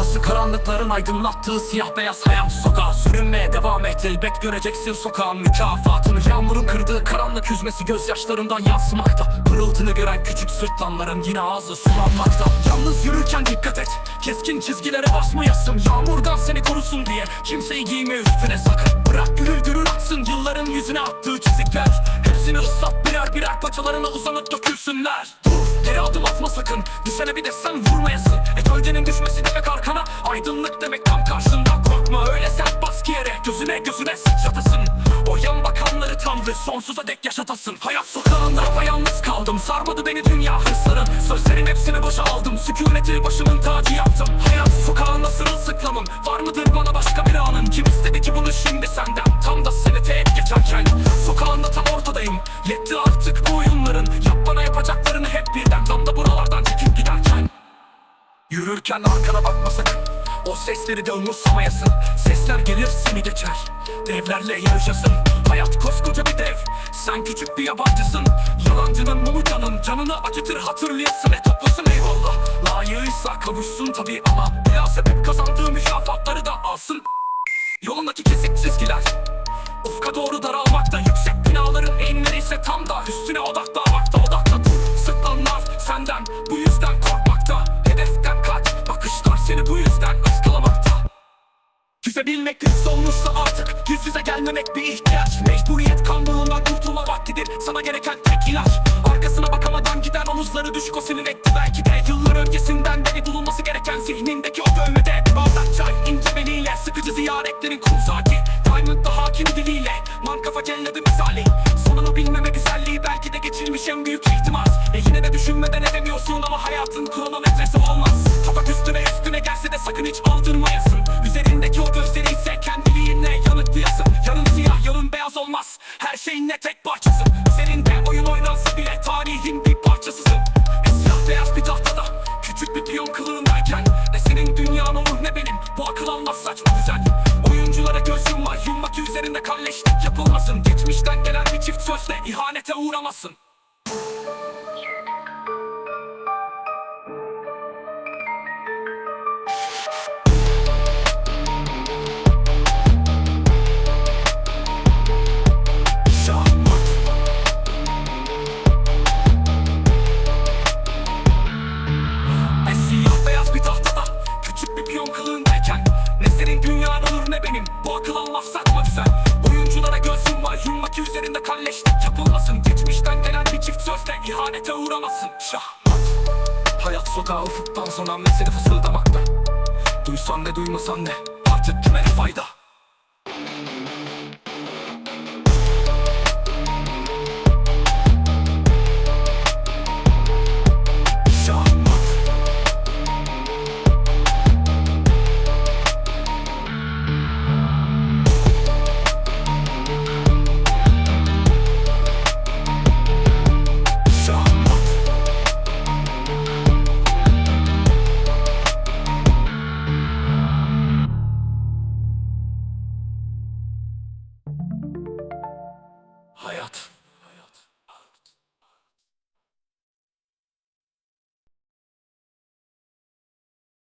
Burası karanlıkların aydınlattığı siyah beyaz hayat sokağı. Sürünmeye devam et elbet göreceksin sokağın mükafatını Yağmurun kırdığı karanlık yüzmesi gözyaşlarından yansımakta. Pırıltını gören küçük sırtlanların yine ağzı sulanmakta. Yalnız yürürken dikkat et Keskin çizgilere basmayasın. Yağmurdan seni korusun diye Kimseyi giyme üstüne sakın. Bırak gürül gürül aksın yılların yüzüne attığı çizikler Hepsini ıslat birer birer paçalarına uzanıp dökülsünler. Dur geri adım atma sakın. Düşene bir de sen vurmayasın. E gölgenin düşmesi demek arkana. Aydınlık demek tam karşında. Korkma öyle sert bas ki yere. Gözüne gözüne sıçratasın. O yan bakanları tanrı sonsuza dek yaşatasın. Hayat sokağında yalnız kaldım. Sarmadı beni dünya hırsların. Sözlerin hepsini boşa aldım. Sükuneti başımın tacı yaptım. Hayat sokağında sırılsıklamım. Var mıdır bana başka bir anın? Kim istedi ki bunu şimdi senden? Tam da seni geçerken Sokağında tam ortadayım. Yetti artık bu oyunların. Yap bana yapacaklarını hep birden. Tam da buralardan çekip giderken. Yürürken arkana bakma sakın. O sesleri de umursamayasın. Sesler gelir seni geçer. Devlerle yarışasın. Hayat koskoca bir dev. Sen küçük bir yabancısın. Yalancının mumu canın Canını acıtır hatırlayasın. E toplasın eyvallah. Layığıysa kavuşsun tabi ama. Bila sebep kazandığı mükafatları da alsın. Yolundaki ise tam da Üstüne odaklamakta odakla dur. Sırtlanlar senden bu yüzden korkmakta. Hedeften kaç bakışlar seni bu yüzden ıskalamakta. Küsebilmek güç olmuşsa artık Yüz yüze gelmemek bir ihtiyaç. Mecburiyet kamburundan kurtulma vaktidir Sana gereken tek ilaç. Arkasına bakamadan giden omuzları düşük o senin etti. Belki de yıllar öncesinden beri bulunması gereken Zihnindeki o bölmede Bardak çay. İnce beliyle Sıkıcı ziyaretlerin kum saati. Diamond'da hakim diliyle Man kafa celledi Almaz saçma düzen Oyunculara göz yumma Yumma ki üzerinde kalleşlik yapılmasın. Geçmişten gelen bir çift sözle ihanete uğramasın sözle ihanete uğramasın Şahmat Hayat sokağı ufuktan sonan ve seni fısıldamakta. Duysan ne duymasan ne Artık kime fayda